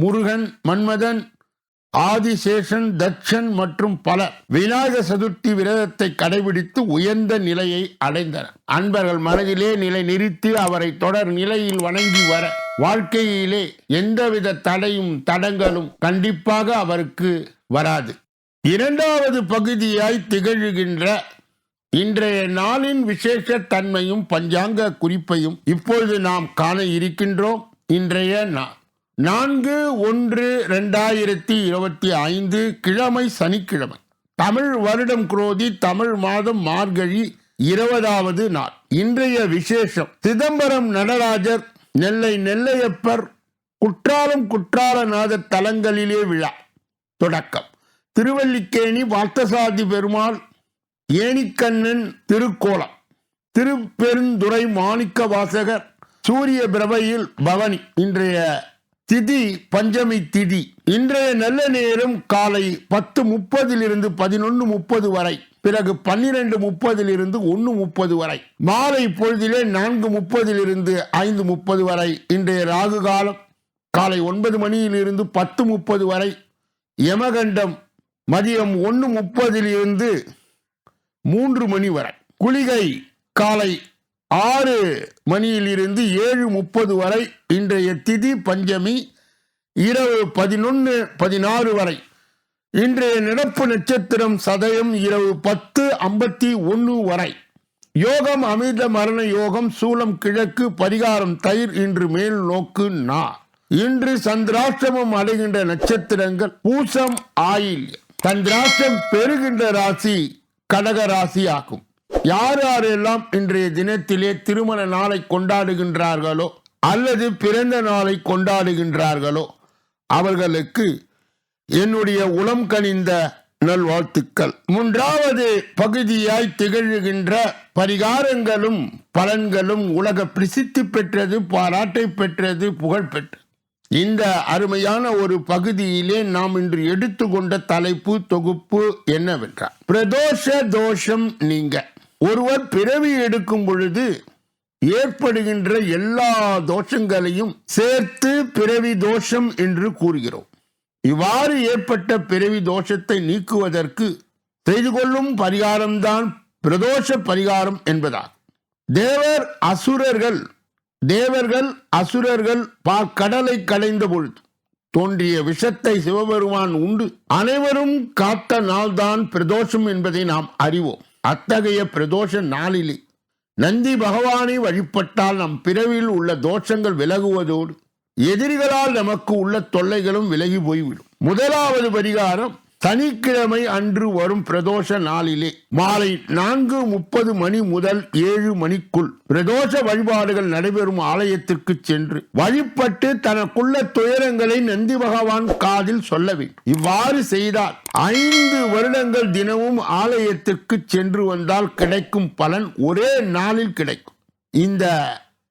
முருகன் மன்மதன் ஆதிசேஷன் தட்சன் மற்றும் பல விநாயக சதுர்த்தி விரதத்தை கடைபிடித்து உயர்ந்த நிலையை அடைந்தனர். அன்பர்கள் மனதிலே நிலை நிறுத்தி அவரை தொடர் நிலையில் வணங்கி வர வாழ்க்கையிலே எந்தவித தடையும் தடங்களும் கண்டிப்பாக அவருக்கு வராது. இரண்டாவது பகுதியாய் திகழ்கின்ற இன்றைய நாளின் விசேஷ தன்மையும் பஞ்சாங்க குறிப்பையும் இப்பொழுது நாம் காண இருக்கின்றோம். இன்றைய நாள் நான்கு ஒன்று ரெண்டாயிரத்தி இருபத்தி ஐந்து கிழமை சனிக்கிழமை. தமிழ் வருடம் குரோதி தமிழ் மாதம் மார்கழி இருபதாவது நாள். இன்றைய விசேஷம். சிதம்பரம் நடராஜர் நெல்லை நெல்லையப்பர் குற்றாலம் குற்றாலநாத தலங்களிலே விழா. தொடக்கம். திருவல்லிக்கேணி வார்த்தசாதி பெருமாள் ஏணிக்கண்ணன் திருக்கோலம் திருப்பெருந்துறை மாணிக்க வாசகர் சூரிய பிரபையில் பவனி. இன்றைய திதி பஞ்சமி திதி. இன்றைய நல்ல நேரம் காலை பத்து முப்பதிலிருந்து பதினொன்று முப்பது வரை. பிறகு பன்னிரண்டு முப்பதிலிருந்து ஒன்று முப்பது வரை. மாலை பொழுதிலே நான்கு முப்பதிலிருந்து ஐந்து முப்பது வரை. இன்றைய ராகு காலம் காலை ஒன்பது மணியிலிருந்து பத்து முப்பது வரை. யமகண்டம் மதியம் ஒன்று முப்பதிலிருந்து மூன்று மணி வரை. குளிகை காலை ஆறு மணியிலிருந்து ஏழு முப்பது வரை இன்றைய திதி பஞ்சமி இரவு பதினொன்று பதினாறு வரை. இன்றைய நடப்பு நட்சத்திரம் சதயம் இரவு பத்து ஐம்பத்தி ஒன்று வரை. யோகம் அமிர்த மரண யோகம் சூலம் கிழக்கு பரிகாரம் தயிர் இன்று மேல் நோக்கு நா. இன்று சந்திராஷ்டமம் அடைகின்ற நட்சத்திரங்கள் பூசம் ஆயில் சந்திராஷ்டம் பெறுகின்ற ராசி கடக ராசி ஆகும் யார் யாரெல்லாம் இன்றைய தினத்திலே திருமண நாளை கொண்டாடுகின்றார்களோ அல்லது பிறந்த நாளை கொண்டாடுகின்றார்களோ அவர்களுக்கு என்னுடைய உளம் கனிந்த நல்வாழ்த்துக்கள். மூன்றாவது பகுதியாய் திகழ்கின்ற பரிகாரங்களும் பலன்களும் உலக பிரசித்தி பெற்றது பாராட்டை பெற்றது புகழ் பெற்றது. இந்த அருமையான ஒரு பகுதியிலே நாம் இன்று எடுத்துக்கொண்ட தலைப்பு தொகுப்பு என்னவென்றால் பிரதோஷ தோஷம் நீங்க. ஒருவர் பிறவி எடுக்கும் பொழுது ஏற்படுகின்ற எல்லா தோஷங்களையும் சேர்த்து பிறவி தோஷம் என்று கூறுகிறோம். இவ்வாறு ஏற்பட்ட பிறவி தோஷத்தை நீக்குவதற்கு செய்து கொள்ளும் பரிகாரம்தான் பிரதோஷ பரிகாரம் என்பதாகும். தேவர் அசுரர்கள் தேவர்கள் அசுரர்கள் கடலை களைந்த பொழுது தோன்றிய விஷத்தை சிவபெருமான் உண்டு. அனைவரும் காத்த நாள்தான் பிரதோஷம் என்பதை நாம் அறிவோம். அத்தகைய பிரதோஷ நாளிலே நந்தி பகவானை வழிபட்டால் நம் பிறவியில் உள்ள தோஷங்கள் விலகுவதோடு எதிரிகளால் நமக்கு உள்ள தொல்லைகளும் விலகி போய்விடும். முதலாவது பரிகாரம் சனிக்கிழமை அன்று வரும் பிரதோஷ நாளிலே மாலை நான்கு முப்பது மணி முதல் ஏழு மணிக்குள் பிரதோஷ வழிபாடுகள் நடைபெறும் ஆலயத்திற்கு சென்று வழிபட்டு தனக்குள்ள துயரங்களை நந்தி பகவான் காதில் சொல்ல வேண்டும். இவ்வாறு செய்தால் ஐந்து வருடங்கள் தினமும் ஆலயத்திற்கு சென்று வந்தால் கிடைக்கும் பலன் ஒரே நாளில் கிடைக்கும். இந்த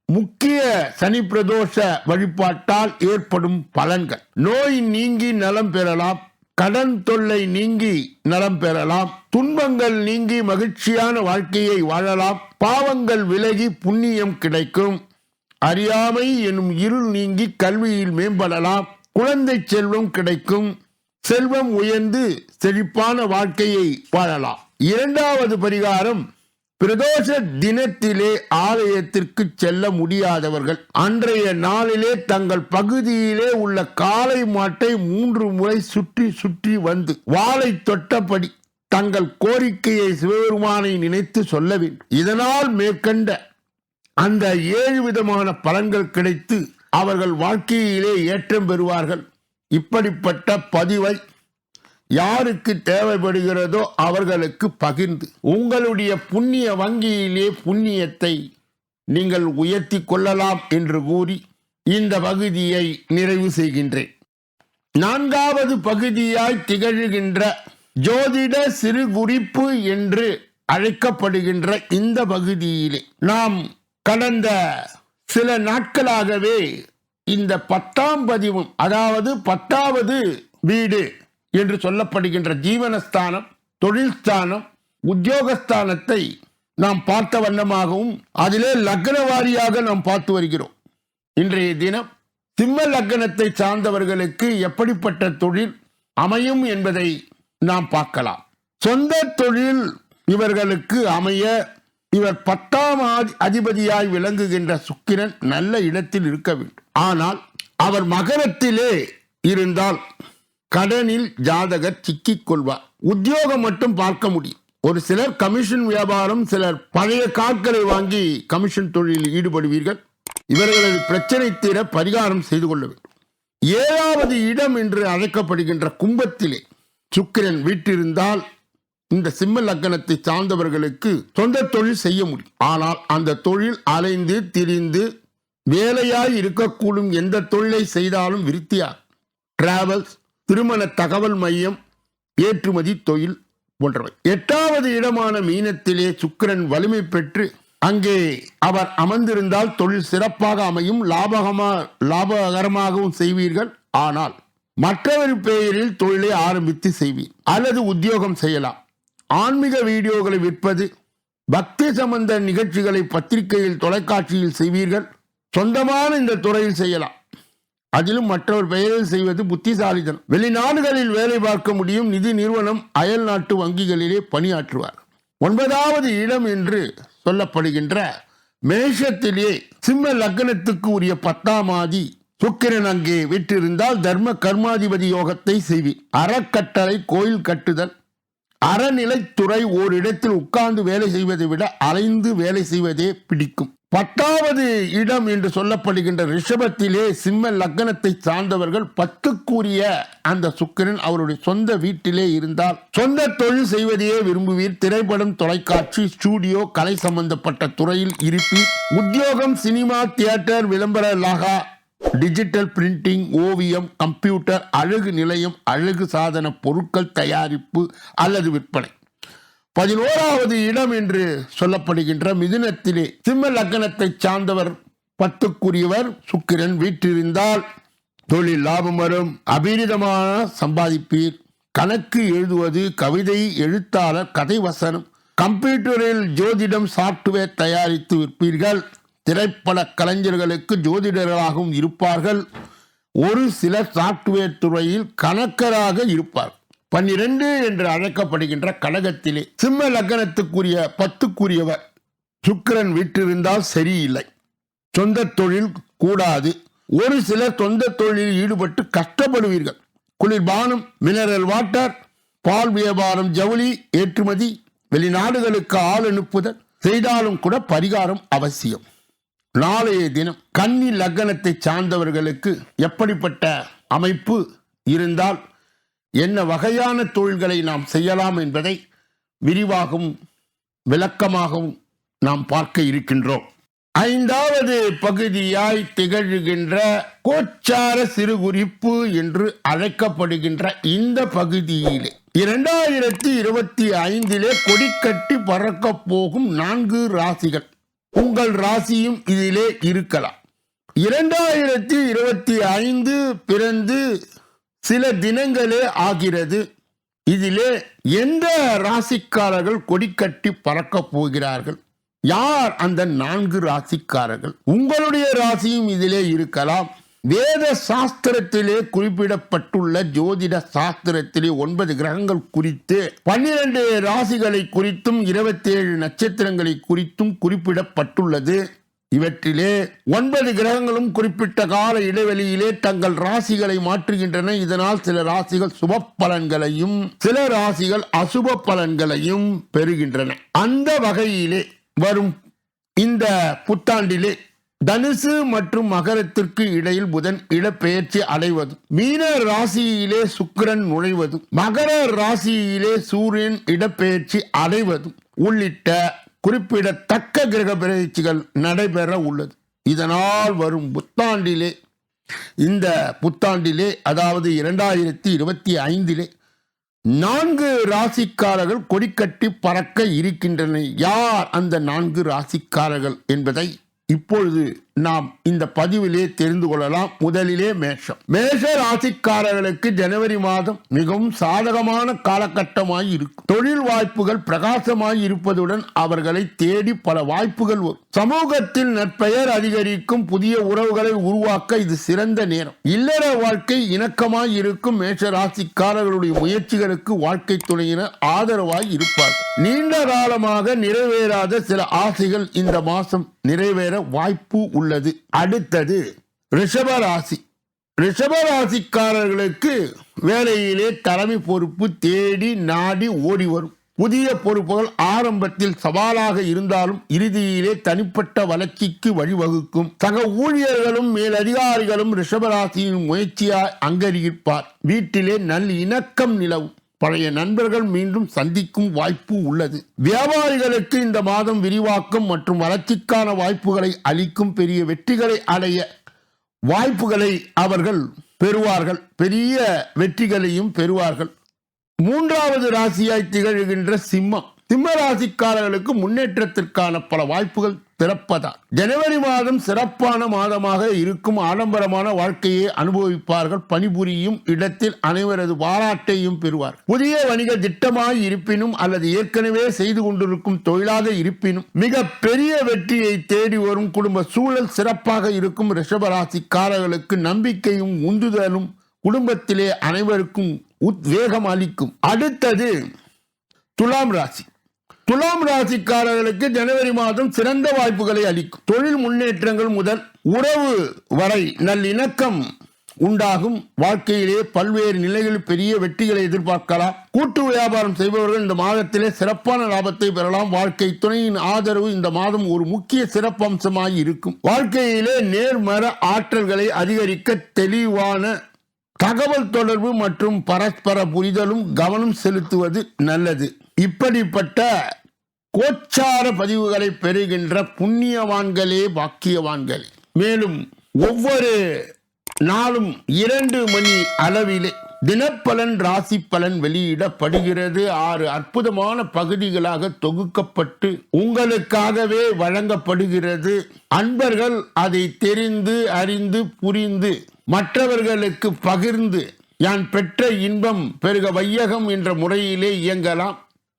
முக்கிய சனி பிரதோஷ வழிபாட்டால் ஏற்படும் பலன்கள். நோய் நீங்கி நலம் பெறலாம். கடன் தொல்லை நீங்கி நலம் பெறலாம் துன்பங்கள் நீங்கி மகிழ்ச்சியான வாழ்க்கையை வாழலாம் பாவங்கள் விலகி புண்ணியம் கிடைக்கும். அறியாமை எனும் இருள் நீங்கி கல்வியில் மேம்படலாம் குழந்தை செல்வம் கிடைக்கும். செல்வம் உயர்ந்து செழிப்பான வாழ்க்கையை வாழலாம். இரண்டாவது பரிகாரம் பிரதோஷ தினத்திலே ஆலயத்திற்கு செல்ல முடியாதவர்கள் அன்றைய நாளிலே தங்கள் பகுதியிலே உள்ள காளை மாட்டை மூன்று முறை சுற்றி சுற்றி வந்து வாளை தொட்டபடி தங்கள் கோரிக்கையை சிவபெருமானை நினைத்து சொல்ல வேண்டும். இதனால் மேற்கண்ட அந்த ஏழு விதமான பலன்கள் கிடைத்து அவர்கள் வாழ்க்கையிலே ஏற்றம் பெறுவார்கள். இப்படிப்பட்ட பதிவை யாருக்கு தேவைப்படுகிறதோ அவர்களுக்கு பகிர்ந்து உங்களுடைய புண்ணிய வங்கியிலே புண்ணியத்தை நீங்கள் உயர்த்தி கொள்ளலாம் என்று கூறி இந்த பகுதியை நிறைவு செய்கின்றேன். நான்காவது பகுதியாய் திகழ்கின்ற ஜோதிட சிறு குறிப்பு என்று அழைக்கப்படுகின்ற இந்த பகுதியிலே நாம் கடந்த சில நாட்களாகவே இந்த பத்தாம் பதிவும் அதாவது பத்தாவது வீடு என்று சொல்லப்படுகின்ற ஜீவனஸ்தானம் தொழில் ஸ்தானம் உத்தியோகஸ்தானத்தை நாம் பார்த்த வண்ணமாகவும் அதிலே லக்ன வாரியாக நாம் பார்த்து வருகிறோம். இன்றைய தினம் சிம்ம லக்னத்தை சார்ந்தவர்களுக்கு எப்படிப்பட்ட தொழில் அமையும் என்பதை நாம் பார்க்கலாம். சொந்த தொழில் இவர்களுக்கு அமைய இவர் பத்தாம் ஆதி- அதிபதியாய் விளங்குகின்ற சுக்கிரன் நல்ல இடத்தில் இருக்க வேண்டும். ஆனால் அவர் மகரத்திலே இருந்தால் கடனில் ஜாதகர் சிக்கிக் கொள்வார். உத்தியோகம் மட்டும் பார்க்க முடியும். ஒரு சிலர் கமிஷன் வியாபாரம் சிலர் பழைய காட்களை வாங்கி கமிஷன் தொழிலில் ஈடுபடுவீர்கள். இவர்களது பிரச்சனை தீர பரிகாரம் செய்து கொள்ள வேண்டும். ஏழாவது இடம் என்று அழைக்கப்படுகின்ற கும்பத்திலே சுக்கிரன் வீட்டிருந்தால் இந்த சிம்ம லக்கணத்தை சார்ந்தவர்களுக்கு சொந்த தொழில் செய்ய முடியும். ஆனால் அந்த தொழில் அலைந்து திரிந்து வேலையாய் இருக்கக்கூடும் எந்த தொழிலை செய்தாலும் விருத்தியாகும். டிராவல்ஸ் திருமண தகவல் மையம் ஏற்றுமதி தொழில் போன்றவை. எட்டாவது இடமான மீனத்திலே சுக்கிரன் வலிமை பெற்று அங்கே அவர் அமர்ந்திருந்தால் தொழில் சிறப்பாக அமையும் லாபகமா லாபகரமாகவும் செய்வீர்கள். ஆனால் மற்றவர் பெயரில் தொழிலை ஆரம்பித்து செய்வீர் அல்லது உத்தியோகம் செய்யலாம். ஆன்மீக வீடியோகளை விற்பது பக்தி சம்பந்த நிகழ்ச்சிகளை பத்திரிகையில் தொலைக்காட்சியில் செய்வீர்கள். சொந்தமான இந்த துறையில் செய்யலாம். அதிலும் மற்றவர் பெயரில் செய்வது புத்திசாலிதனம் வெளிநாடுகளில் வேலை பார்க்க முடியும் நிதி நிறுவனம் அயல் நாட்டு வங்கிகளிலே பணியாற்றுவார். ஒன்பதாவது இடம் என்று சொல்லப்படுகின்ற மேஷத்திலே சிம்ம லக்னத்துக்கு உரிய பத்தாம் ஆதி சுக்கிரன் அங்கே விற்றிருந்தால் தர்ம கர்மாதிபதி யோகத்தை செய்வி அறக்கட்டளை கோயில் கட்டுதல் அறநிலைத்துறை ஓரிடத்தில் உட்கார்ந்து வேலை செய்வதை விட அலைந்து வேலை செய்வதே பிடிக்கும். பத்தாவது இடம் என்று சொல்லப்படுகின்ற ரிஷபத்திலே சிம்ம லக்னத்தை சார்ந்தவர்கள் பத்துக்குரிய அந்த சுக்கிரன் அவருடைய சொந்த வீட்டிலே இருந்தால் சொந்த தொழில் செய்வதையே விரும்புவீர். திரைப்படம் தொலைக்காட்சி ஸ்டூடியோ கலை சம்பந்தப்பட்ட துறையில் இருப்பீர். உத்தியோகம் சினிமா தியேட்டர் விளம்பர லாகா டிஜிட்டல் பிரிண்டிங் ஓவியம் கம்ப்யூட்டர் அழகு நிலையம் அழகு சாதன பொருட்கள் தயாரிப்பு அல்லது விற்பனை. பதினோராவது இடம் என்று சொல்லப்படுகின்ற மிதுனத்திலே சிம்ம லக்னத்தை சார்ந்தவர் பத்துக்குரியவர் சுக்கிரன் வீற்றிருந்தால் தொழில் லாபம் வரும். அபீரிதமான சம்பாதிப்பீர். கணக்கு எழுதுவது கவிதை எழுத்தாளர் கதை வசனம் கம்ப்யூட்டரில் ஜோதிடம் சாப்ட்வேர் தயாரித்து விற்பீர்கள். திரைப்பட கலைஞர்களுக்கு ஜோதிடர்களாகவும் இருப்பார்கள். ஒரு சிலர் சாப்ட்வேர் துறையில் கணக்கராக இருப்பார். பன்னிரண்டு என்று அழைக்கப்படுகின்ற கழகத்திலே சிம்ம லக்னத்துக்குரிய பத்துக்குரியவர் சுக்கரன் விட்டிருந்தால் சரியில்லை. சொந்த தொழில் கூடாது. ஒரு சிலர் சொந்த தொழிலில் ஈடுபட்டு கஷ்டப்படுவீர்கள். குளிர்பானம் மினரல் வாட்டர் பால் வியாபாரம் ஜவுளி ஏற்றுமதி வெளிநாடுகளுக்கு ஆள் அனுப்புதல் செய்தாலும் கூட பரிகாரம் அவசியம். நாளைய தினம் கன்னி லக்னத்தை சார்ந்தவர்களுக்கு எப்படிப்பட்ட அமைப்பு இருந்தால் என்ன வகையான தொழில்களை நாம் செய்யலாம் என்பதை விரிவாகவும் விளக்கமாகவும் நாம் பார்க்க இருக்கின்றோம். ஐந்தாவது பகுதியாய் திகழ்கின்ற கோச்சார சிறு குறிப்பு என்று அழைக்கப்படுகின்ற இந்த பகுதியிலே இரண்டாயிரத்தி இருபத்தி ஐந்திலே கொடிக்கட்டி பறக்கப் போகும் நான்கு ராசிகள். உங்கள் ராசியும் இதிலே இருக்கலாம். இரண்டாயிரத்தி இருபத்தி ஐந்து பிறந்து சில தினங்களே ஆகிறது. இதிலே எந்த ராசிக்காரர்கள் கொடிக்கட்டி பறக்கப் போகிறார்கள்? யார் அந்த நான்கு ராசிக்காரர்கள்? உங்களுடைய ராசியும் இதிலே இருக்கலாம். வேத சாஸ்திரத்திலே குறிப்பிடப்பட்டுள்ள ஜோதிட சாஸ்திரத்திலே ஒன்பது கிரகங்கள் குறித்து பன்னிரண்டு ராசிகளை குறித்தும் இருபத்தேழு நட்சத்திரங்களை குறித்தும் குறிப்பிடப்பட்டுள்ளது. இவற்றிலே ஒன்பது கிரகங்களும் குறிப்பிட்ட கால இடைவெளியிலே தங்கள் ராசிகளை மாற்றுகின்றன. இதனால் சில ராசிகள் சுப பலன்களையும் சில ராசிகள் அசுப பலன்களையும் பெறுகின்றன. அந்த வகையிலே வரும் இந்த புத்தாண்டிலே தனுசு மற்றும் மகரத்திற்கு இடையில் புதன் இடப்பெயர்ச்சி அடைவது மீன ராசியிலே சுக்கிரன் நுழைவது மகர ராசியிலே சூரியன் இடப்பெயர்ச்சி அடைவது உள்ளிட்ட குறிப்பிடத்தக்க கிரக பயிற்சிகள் நடைபெற உள்ளது. இதனால் வரும் புத்தாண்டிலே இந்த புத்தாண்டிலே அதாவது இரண்டாயிரத்தி இருபத்தி ஐந்திலே நான்கு ராசிக்காரர்கள் கொடிக்கட்டி பறக்க இருக்கின்றன. யார் அந்த நான்கு ராசிக்காரர்கள் என்பதை இப்பொழுது நாம் இந்த பதிவிலே தெரிந்து கொள்ளலாம். முதலிலே மேஷம். மேஷ ராசிக்காரர்களுக்கு ஜனவரி மாதம் மிகவும் சாதகமான காலகட்டமாய் இருக்கும். தொழில் வாய்ப்புகள் பிரகாசமாய் இருப்பதுடன் அவர்களை தேடி பல வாய்ப்புகள் வரும். சமூகத்தில் நற்பெயர் அதிகரிக்கும் புதிய உறவுகளை உருவாக்க இது சிறந்த நேரம். இல்லற வாழ்க்கை இணக்கமாய் இருக்கும் மேஷ ராசிக்காரர்களுடைய முயற்சிகளுக்கு வாழ்க்கை துணையினர் ஆதரவாய் இருப்பார் நீண்ட காலமாக நிறைவேறாத சில ஆசைகள் இந்த மாசம் நிறைவேற வாய்ப்பு உள்ளது. அடுத்தது ரிஷபராசி. ரிஷபராசிக்காரர்களுக்கு வேலையிலே தலைமை பொறுப்பு தேடி நாடி ஓடி வரும். புதிய பொறுப்புகள் ஆரம்பத்தில் சவாலாக இருந்தாலும் இறுதியிலே தனிப்பட்ட வளர்ச்சிக்கு வழிவகுக்கும். சக ஊழியர்களும் மேலதிகாரிகளும் ரிஷபராசியின் முயற்சியாய் அங்கீகரிப்பார். வீட்டிலே நல் இணக்கம் நிலவும். பழைய நண்பர்கள் மீண்டும் சந்திக்கும் வாய்ப்பு உள்ளது. வியாபாரிகளுக்கு இந்த மாதம் விரிவாக்கம் மற்றும் வளர்ச்சிக்கான வாய்ப்புகளை அளிக்கும் பெரிய வெற்றிகளை அடைய வாய்ப்புகளை அவர்கள் பெறுவார்கள். பெரிய வெற்றிகளையும் பெறுவார்கள். மூன்றாவது ராசியாய் திகழ்கின்ற சிம்மம். சிம்மராசிக்காரர்களுக்கு முன்னேற்றத்திற்கான பல வாய்ப்புகள் திறப்பதால் ஜனவரி மாதம் சிறப்பான மாதமாக இருக்கும் ஆடம்பரமான வாழ்க்கையை அனுபவிப்பார்கள். பணிபுரியும் இடத்தில் அனைவரது பாராட்டையும் பெறுவார். புதிய வணிக திட்டமாய் இருப்பினும் அல்லது ஏற்கனவே செய்து கொண்டிருக்கும் தொழிலாக இருப்பினும் மிக பெரிய வெற்றியை தேடி வரும் குடும்ப சூழல் சிறப்பாக இருக்கும் ரிஷபராசிக்காரர்களுக்கு நம்பிக்கையும் உந்துதலும் குடும்பத்திலே அனைவருக்கும் உத்வேகம் அளிக்கும். அடுத்தது துலாம் ராசி. துலாம் ராசிக்காரர்களுக்கு ஜனவரி மாதம் சிறந்த வாய்ப்புகளை அளிக்கும். தொழில் முன்னேற்றங்கள் முதல் உறவு வரை நல்லிணக்கம் உண்டாகும். வாழ்க்கையிலே பல்வேறு நிலைகளில் பெரிய வெற்றிகளை எதிர்பார்க்கலாம். கூட்டு வியாபாரம் செய்பவர்கள் இந்த மாதத்திலே சிறப்பான லாபத்தை பெறலாம். வாழ்க்கை துணையின் ஆதரவு இந்த மாதம் ஒரு முக்கிய சிறப்பம்சமாய் இருக்கும். வாழ்க்கையிலே நேர்மற ஆற்றல்களை அதிகரிக்க தெளிவான தகவல் தொடர்பு மற்றும் பரஸ்பர புரிதலும் கவனம் செலுத்துவது நல்லது. இப்படிப்பட்ட கோச்சார பதிவுகளை பெறுகின்ற புண்ணியவான்களே பாக்கியவான்களே. மேலும் ஒவ்வொரு நாளும் இரண்டு மணி அளவிலே தினப்பலன் ராசி பலன் வெளியிடப்படுகிறது. ஆறு அற்புதமான பகுதிகளாக தொகுக்கப்பட்டு உங்களுக்காகவே வழங்கப்படுகிறது. அன்பர்கள் அதை தெரிந்து அறிந்து புரிந்து மற்றவர்களுக்கு பகிர்ந்து யான் பெற்ற இன்பம் பெருக வையகம் என்ற முறையிலே இயங்கலாம்.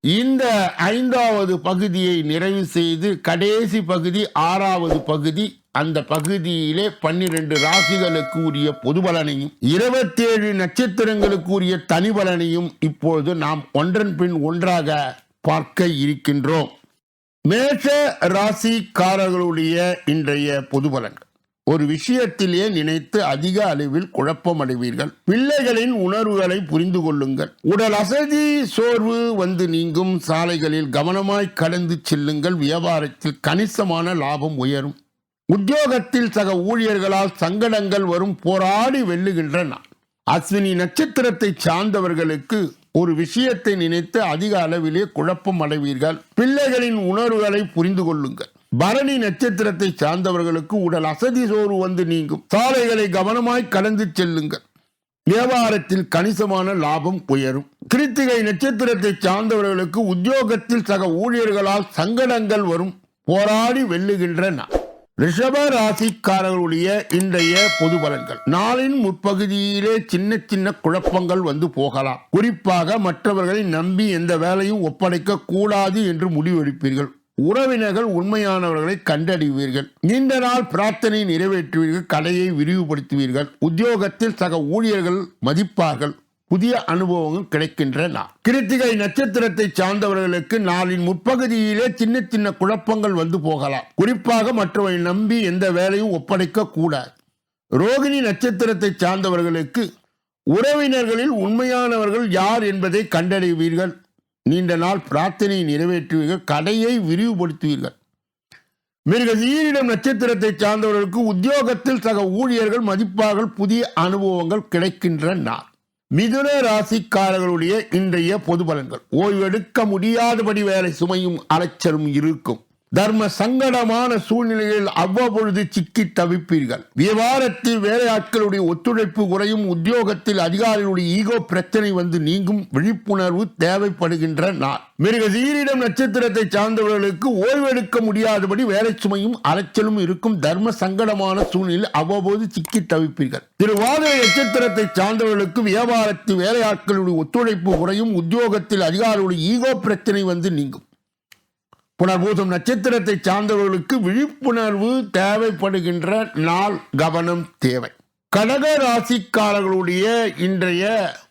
இந்த ஐந்தாவது பகுதியை நிறைவு செய்து கடைசி பகுதி ஆறாவது பகுதி அந்த பகுதியிலே பன்னிரண்டு ராசிகளுக்கு உரிய பொது பலனையும் இருபத்தேழு நட்சத்திரங்களுக்கு உரிய தனி பலனையும் இப்பொழுது நாம் ஒன்றன் பின் ஒன்றாக பார்க்க இருக்கின்றோம். மேஷ ராசிக்காரர்களுடைய இன்றைய பொது பலன்கள். ஒரு விஷயத்திலே நினைத்து அதிக அளவில் குழப்பம் அடைவீர்கள் பிள்ளைகளின் உணர்வுகளை புரிந்து கொள்ளுங்கள். உடல் அசதி சோர்வு வந்து நீங்கும் சாலைகளில் கவனமாய் கடந்து செல்லுங்கள். வியாபாரத்தில் கணிசமான லாபம் உயரும். உத்தியோகத்தில் சக ஊழியர்களால் சங்கடங்கள் வரும். போராடி வெல்லுகின்றன. அஸ்வினி நட்சத்திரத்தை சார்ந்தவர்களுக்கு ஒரு விஷயத்தை நினைத்து அதிக அளவிலே குழப்பம் அடைவீர்கள் பிள்ளைகளின் உணர்வுகளை புரிந்து கொள்ளுங்கள். பரணி நட்சத்திரத்தை சார்ந்தவர்களுக்கு உடல் அசதி சோறு வந்து நீங்கும். சாலைகளை கவனமாய் கடந்து செல்லுங்கள். வியாபாரத்தில் கணிசமான லாபம் உயரும். கிருத்திகை நட்சத்திரத்தை சார்ந்தவர்களுக்கு உத்தியோகத்தில் சக ஊழியர்களால் சங்கடங்கள் வரும். போராடி வெல்லுகின்ற நாள் ரிஷப ராசிக்காரர்களுடைய இன்றைய பொது பலன்கள். நாளின் முற்பகுதியிலே சின்ன சின்ன குழப்பங்கள் வந்து போகலாம். குறிப்பாக மற்றவர்களை நம்பி எந்த வேலையும் ஒப்படைக்க கூடாது என்று முடிவெடுப்பீர்கள். உறவினர்கள் உண்மையானவர்களை கண்டறிவீர்கள். நீண்ட நாள் பிரார்த்தனை நிறைவேற்றுவீர்கள் கடையை விரிவுபடுத்துவீர்கள். உத்தியோகத்தில் சக ஊழியர்கள் மதிப்பார்கள் புதிய அனுபவங்கள் கிடைக்கின்றன. கிருத்திகை நட்சத்திரத்தை சார்ந்தவர்களுக்கு நாளின் முற்பகுதியிலே சின்ன சின்ன குழப்பங்கள் வந்து போகலாம். குறிப்பாக மற்றவரை நம்பி எந்த வேலையும் ஒப்படைக்க கூடாது. ரோகிணி நட்சத்திரத்தை சார்ந்தவர்களுக்கு உறவினர்களில் உண்மையானவர்கள் யார் என்பதை கண்டறிவீர்கள். நீண்ட நாள் பிரார்த்தனையை நிறைவேற்றுவீர்கள் கடையை விரிவுபடுத்துவீர்கள். மிருக சீரிடம் நட்சத்திரத்தை சார்ந்தவர்களுக்கு உத்தியோகத்தில் சக ஊழியர்கள் மதிப்பார்கள் புதிய அனுபவங்கள் கிடைக்கின்றன. நாள் மிதுன ராசிக்காரர்களுடைய இன்றைய பொது பலன்கள். ஓய்வெடுக்க முடியாதபடி வேலை சுமையும் அலைச்சலும் இருக்கும். தர்ம சங்கடமான சூழ்நிலையில் அவ்வப்பொழுது சிக்கி தவிப்பீர்கள். வியாபாரத்தில் வேலையாட்களுடைய ஒத்துழைப்பு குறையும் உத்தியோகத்தில் அதிகாரிகளுடைய ஈகோ பிரச்சனை வந்து நீங்கும் விழிப்புணர்வு தேவைப்படுகின்ற நாள். மிருக சீரிடம் நட்சத்திரத்தை சார்ந்தவர்களுக்கு ஓய்வெடுக்க முடியாதபடி வேலை சுமையும் அலைச்சலும் இருக்கும் தர்ம சங்கடமான சூழ்நிலையில் அவ்வப்போது சிக்கி தவிப்பீர்கள். திருவாதிரை நட்சத்திரத்தை சார்ந்தவர்களுக்கு வியாபாரத்தில் வேலையாட்களுடைய ஒத்துழைப்பு குறையும் உத்தியோகத்தில் அதிகாரிகளுடைய ஈகோ பிரச்சனை வந்து நீங்கும். புனர்பூசம் நட்சத்திரத்தை சார்ந்தவர்களுக்கு விழிப்புணர்வு தேவைப்படுகின்ற நாள் கவனம் தேவை. கடக ராசிக்காரர்களுடைய இன்றைய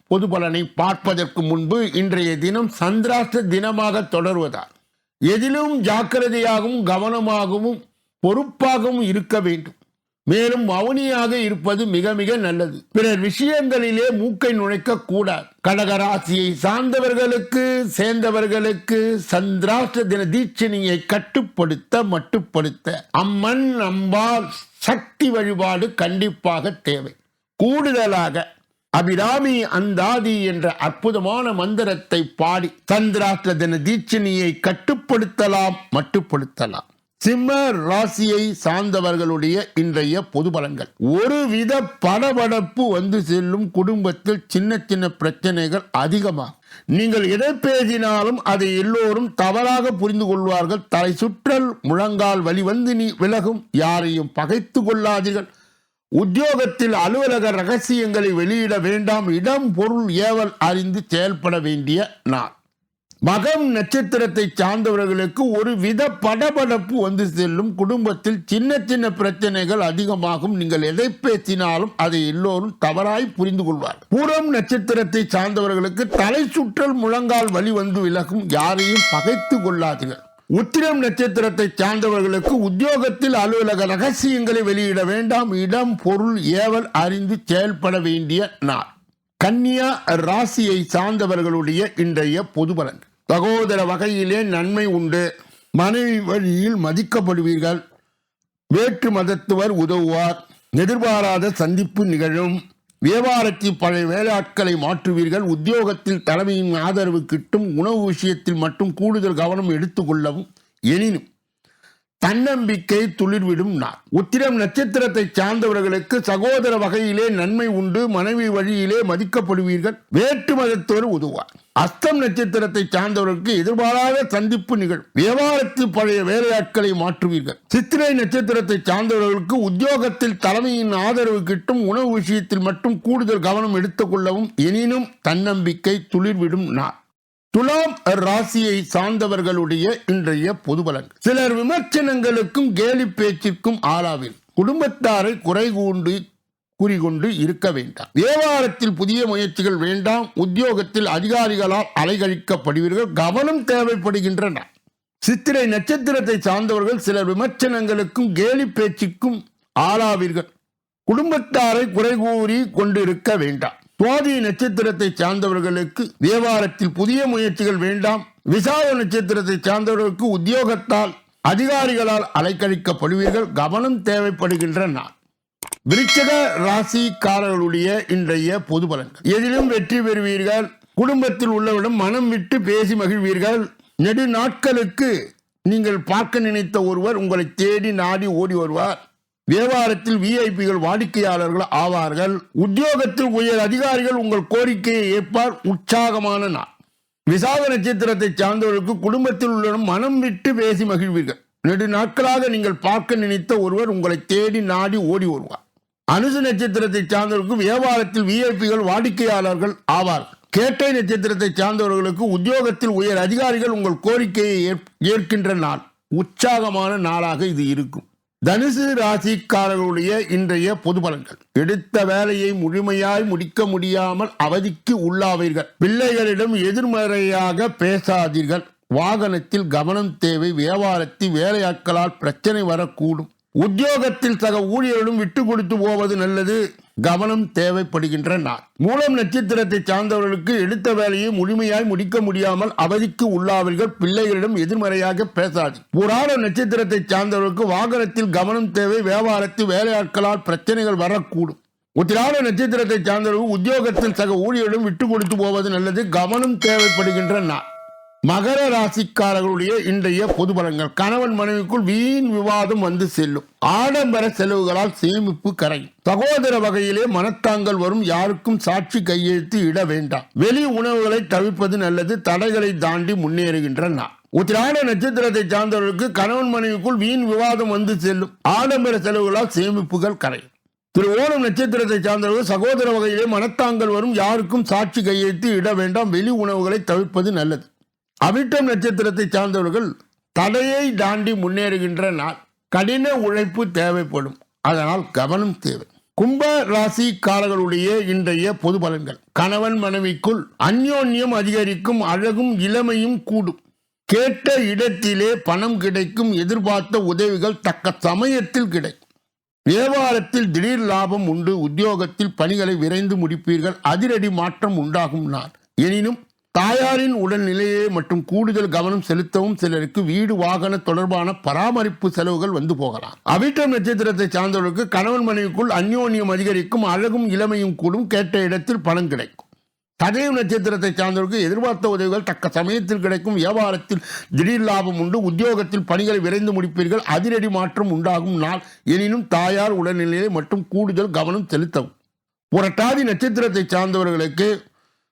பொது பலனை பார்ப்பதற்கு முன்பு இன்றைய தினம் சந்திராஷ்ட தினமாக தொடர்வதால் எதிலும் ஜாக்கிரதையாகவும் கவனமாகவும் பொறுப்பாகவும் இருக்க வேண்டும். மேலும் மௌனியாக இருப்பது மிக மிக நல்லது. பிறர் விஷயங்களிலே மூக்கை நுழைக்க கூடாது. கடகராசியை சார்ந்தவர்களுக்கு சேர்ந்தவர்களுக்கு சந்திராஷ்ட தின தீட்சணியை கட்டுப்படுத்த மட்டுப்படுத்த. அம்மன் அம்பாள் சக்தி வழிபாடு கண்டிப்பாக தேவை. கூடுதலாக அபிராமி அந்தாதி என்ற அற்புதமான மந்திரத்தை பாடி சந்திராஷ்ட தின தீட்சணியை கட்டுப்படுத்தலாம் மட்டுப்படுத்தலாம். சிம்ம ராசியை சார்ந்தவர்களுடைய இன்றைய பொது பலன்கள். ஒருவித படபடப்பு வந்து செல்லும் குடும்பத்தில் சின்ன சின்ன பிரச்சனைகள் அதிகமாகும். நீங்கள் எதை பேசினாலும் அதை எல்லோரும் தவறாக புரிந்து கொள்வார்கள். தலை சுற்றல் முழங்கால் வழிவந்து நீ விலகும். யாரையும் பகைத்து கொள்ளாதீர்கள். உத்தியோகத்தில் அலுவலக ரகசியங்களை வெளியிட வேண்டாம். இடம் பொருள் ஏவல் அறிந்து செயல்பட வேண்டிய நாள். மகம் நட்சத்திரத்தை சார்ந்தவர்களுக்கு ஒரு வித படபடப்பு வந்து செல்லும். குடும்பத்தில் சின்ன சின்ன பிரச்சனைகள் அதிகமாகும். நீங்கள் எதை பேசினாலும் அதை எல்லோரும் தவறாய் புரிந்து கொள்வார் பூரம் நட்சத்திரத்தை சார்ந்தவர்களுக்கு தலை சுற்றல் முழங்கால் வழி வந்து விலகும். யாரையும் பகைத்து கொள்ளாதீர்கள். உத்திரம் நட்சத்திரத்தை சார்ந்தவர்களுக்கு உத்தியோகத்தில் அலுவலக ரகசியங்களை வெளியிட வேண்டாம். இடம் பொருள் ஏவல் அறிந்து செயல்பட வேண்டிய நாள். கன்னியா ராசியை சார்ந்தவர்களுடைய இன்றைய பொது பலன். சகோதர வகையிலே நன்மை உண்டு. மனைவி வழியில் மதிக்கப்படுவீர்கள். வேற்று மதத்துவர் உதவுவார். எதிர்பாராத சந்திப்பு நிகழும். வியாபாரத்தில் பழைய வேலையாட்களை மாற்றுவீர்கள். உத்தியோகத்தில் தலைமையின் ஆதரவு கிட்டும் உணவு விஷயத்தில் மட்டும் கூடுதல் கவனம் எடுத்துக்கொள்ளவும் எனினும் தன்னம்பிக்கை துளிர்விடும் நாள். உத்திரம் நட்சத்திரத்தை சார்ந்தவர்களுக்கு சகோதர வகையிலே நன்மை உண்டு மனைவி வழியிலே மதிக்கப்படுவீர்கள். வேற்று மதத்தோர் உதுவார். அஸ்தம் நட்சத்திரத்தை சார்ந்தவர்களுக்கு எதிர்பாராத சந்திப்பு நிகழும். வியாபாரத்தில் பழைய வேலையாட்களை மாற்றுவீர்கள். சித்திரை நட்சத்திரத்தை சார்ந்தவர்களுக்கு உத்தியோகத்தில் தலைமையின் ஆதரவு கிட்டும் உணவு விஷயத்தில் மட்டும் கூடுதல் கவனம் எடுத்துக்கொள்ளவும் எனினும் தன்னம்பிக்கை துளிர்விடும் நாள். துலாம் ராசியை சார்ந்தவர்களுடைய இன்றைய புதுபலன் சிலர் விமர்சனங்களுக்கும் கேலி பேச்சிற்கும் ஆளாவில் குடும்பத்தாரை குறை கூண்டு கூறிக்கொண்டு இருக்க வேண்டாம். வியாபாரத்தில் புதிய முயற்சிகள் வேண்டாம். உத்தியோகத்தில் அதிகாரிகளால் அலைகழிக்கப்படுவீர்கள். கவனம் தேவைப்படுகின்றன. சித்திரை நட்சத்திரத்தை சார்ந்தவர்கள் சிலர் விமர்சனங்களுக்கும் கேலி பேச்சுக்கும் ஆளாவீர்கள். குடும்பத்தாரை குறை கூறி கொண்டிருக்க வேண்டாம். துவாதி நட்சத்திரத்தை சார்ந்தவர்களுக்கு வியாபாரத்தில் புதிய முயற்சிகள் வேண்டாம். விசாக நட்சத்திரத்தை சார்ந்தவர்களுக்கு உத்தியோகத்தால் அதிகாரிகளால் அலைக்கழிக்கப்படுவீர்கள். கவனம் தேவைப்படுகின்ற நாள் விருச்சக ராசிக்காரர்களுடைய இன்றைய பொது பலன்கள். எதிலும் வெற்றி பெறுவீர்கள். குடும்பத்தில் உள்ளவரிடம் மனம் விட்டு பேசி மகிழ்வீர்கள். நெடு நாட்களுக்கு நீங்கள் பார்க்க நினைத்த ஒருவர் உங்களை தேடி நாடி ஓடி வருவார். வியாபாரத்தில் விஐபிகள் வாடிக்கையாளர்கள் ஆவார்கள். உத்தியோகத்தில் உயர் அதிகாரிகள் உங்கள் கோரிக்கையை ஏற்பார். உற்சாகமான நாள். விசாக நட்சத்திரத்தை சார்ந்தவர்களுக்கு குடும்பத்தில் உள்ளவரும் மனம் விட்டு பேசி மகிழ்வீர்கள். நெடு நாட்களாக நீங்கள் பார்க்க நினைத்த ஒருவர் உங்களை தேடி நாடி ஓடி வருவார். அனுசு நட்சத்திரத்தை சார்ந்தவர்களுக்கு வியாபாரத்தில் விஐபிகள் வாடிக்கையாளர்கள் ஆவார்கள். கேட்டை நட்சத்திரத்தை சார்ந்தவர்களுக்கு உத்தியோகத்தில் உயர் அதிகாரிகள் உங்கள் கோரிக்கையை ஏற்- ஏற்கின்ற நாள். உற்சாகமான நாளாக இது இருக்கும். தனுசு ராசிக்காரர்களுடைய இன்றைய பொது பலன்கள். எடுத்த வேலையை முழுமையாய் முடிக்க முடியாமல் அவதிக்கு உள்ளாவீர்கள். பிள்ளைகளிடம் எதிர்மறையாக பேசாதீர்கள். வாகனத்தில் கவனம் தேவை வியாபாரத்தில் வேலையாட்களால் பிரச்சனை வரக்கூடும். உத்தியோகத்தில் சக ஊழியர்களும் விட்டு கொடுத்து போவது நல்லது. கவனம் தேவைப்படுகின்ற நாள். மூலம் நட்சத்திரத்தை சார்ந்தவர்களுக்கு எடுத்த வேலையை முழுமையாய் முடிக்க முடியாமல் அவதிக்கு உள்ளாவீர்கள். பிள்ளைகளிடம் எதிர்மறையாக பேசாது புராண நட்சத்திரத்தை சார்ந்தவர்களுக்கு வாகனத்தில் கவனம் தேவை வியாபாரத்தில் வேலையாட்களால் பிரச்சனைகள் வரக்கூடும். உத்திராட நட்சத்திரத்தை சார்ந்தவர்கள் உத்தியோகத்தில் சக ஊழியரிடம் விட்டு கொடுத்து போவது நல்லது. கவனம் தேவைப்படுகின்ற நாள். மகர ராசிக்காரர்களுடைய இன்றைய பொது பலன்கள். கணவன் மனைவிக்குள் வீண் விவாதம் வந்து செல்லும். ஆடம்பர செலவுகளால் சேமிப்பு கரை சகோதர வகையிலே மனத்தாங்கள் வரும். யாருக்கும் சாட்சி கையெழுத்து இட வேண்டாம். வெளி உணவுகளை தவிர்ப்பது நல்லது. தடைகளை தாண்டி முன்னேறுகின்ற நான் உத்திராட நட்சத்திரத்தை சார்ந்தவர்களுக்கு கணவன் மனைவிக்குள் வீண் விவாதம் வந்து செல்லும். ஆடம்பர செலவுகளால் சேமிப்புகள் கரை திரு ஓணம் நட்சத்திரத்தை சார்ந்தவர்கள் சகோதர வகையிலே மனத்தாங்கள் வரும். யாருக்கும் சாட்சி கையெழுத்து இட வேண்டாம். வெளி உணவுகளை தவிர்ப்பது நல்லது. அவிட்டம் நட்சத்திரத்தை சார்ந்தவர்கள் தடையை தாண்டி முன்னேறுகின்ற நாள். கடின உழைப்பு தேவைப்படும். அதனால் கவனம் தேவை. கும்ப ராசிக்காரர்களுடைய இன்றைய பொது பலன்கள். கணவன் மனைவிக்குள் அந்யோன்யம் அதிகரிக்கும் அழகும் இளமையும் கூடும். கேட்ட இடத்திலே பணம் கிடைக்கும் எதிர்பார்த்த உதவிகள் தக்க சமயத்தில் கிடைக்கும். வியாபாரத்தில் திடீர் லாபம் உண்டு உத்தியோகத்தில் பணிகளை விரைந்து முடிப்பீர்கள் அதிரடி மாற்றம் உண்டாகும் நாள். எனினும் தாயாரின் உடல்நிலையே மற்றும் கூடுதல் கவனம் செலுத்தவும் சிலருக்கு வீடு வாகன தொடர்பான பராமரிப்பு செலவுகள் வந்து போகலாம். அவிட்டம் நட்சத்திரத்தை சார்ந்தவர்களுக்கு கணவன் மனைவிக்குள் அந்யோன்யம் அதிகரிக்கும் அழகும் இளமையும் கூடும் கேட்ட இடத்தில் பணம் கிடைக்கும். சதயம் நட்சத்திரத்தை சார்ந்தவர்களுக்கு எதிர்பார்த்த உதவிகள் தக்க சமயத்தில் கிடைக்கும் வியாபாரத்தில் திடீர் லாபம் உண்டு உத்தியோகத்தில் பணிகளை விரைந்து முடிப்பீர்கள் அதிரடி மாற்றம் உண்டாகும் நாள். எனினும் தாயார் உடல்நிலையை மற்றும் கூடுதல் கவனம் செலுத்தவும். புரட்டாதி நட்சத்திரத்தை சார்ந்தவர்களுக்கு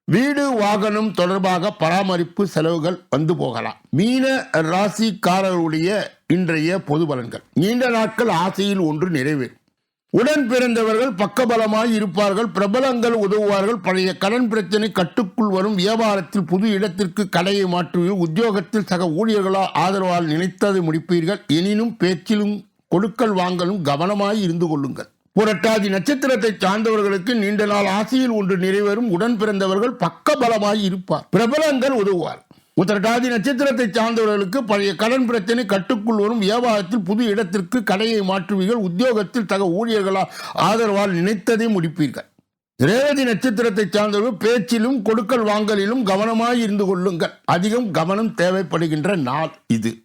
வீடு வாகனம் தொடர்பாக பராமரிப்பு செலவுகள் வந்து போகலாம். மீன ராசிக்காரர்களுடைய இன்றைய பொது பலன்கள். நீண்ட நாட்கள் ஆசையில் ஒன்று நிறைவேறும். உடன் பிறந்தவர்கள் பக்கபலமாய் இருப்பார்கள் பிரபலங்கள் உதவுவார்கள் பழைய கடன் பிரச்சனை கட்டுக்குள் வரும் வியாபாரத்தில் புது இடத்திற்கு கடையை மாற்றுவீர்கள் உத்தியோகத்தில் சக ஊழியர்களால் ஆதரவால் நினைத்ததை முடிப்பீர்கள். எனினும் பேச்சிலும் கொடுக்கல் வாங்கலும் கவனமாய் இருந்து கொள்ளுங்கள். புரட்டாதி நட்சத்திரத்தை சார்ந்தவர்களுக்கு நீண்ட நாள் ஆசையில் ஒன்று நிறைவேறும் உடன் பிறந்தவர்கள் பக்கபலமாய் இருப்பார். பிரபலங்கள் உதவுவார். உத்தரட்டாதி நட்சத்திரத்தை சார்ந்தவர்களுக்கு பழைய கடன் பிரச்சனை கட்டுக்குள் வரும். வியாபாரத்தில் புது இடத்திற்கு கடையை மாற்றுவீர்கள். உத்தியோகத்தில் தக ஊழியர்களால் ஆதரவால் நினைத்ததை முடிப்பீர்கள். ரேவதி நட்சத்திரத்தை சார்ந்தவர்கள் பேச்சிலும் கொடுக்கல் வாங்கலிலும் கவனமாய் இருந்து கொள்ளுங்கள். அதிகம் கவனம் தேவைப்படுகின்ற நாள் இது.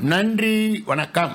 நன்றி வணக்கம்.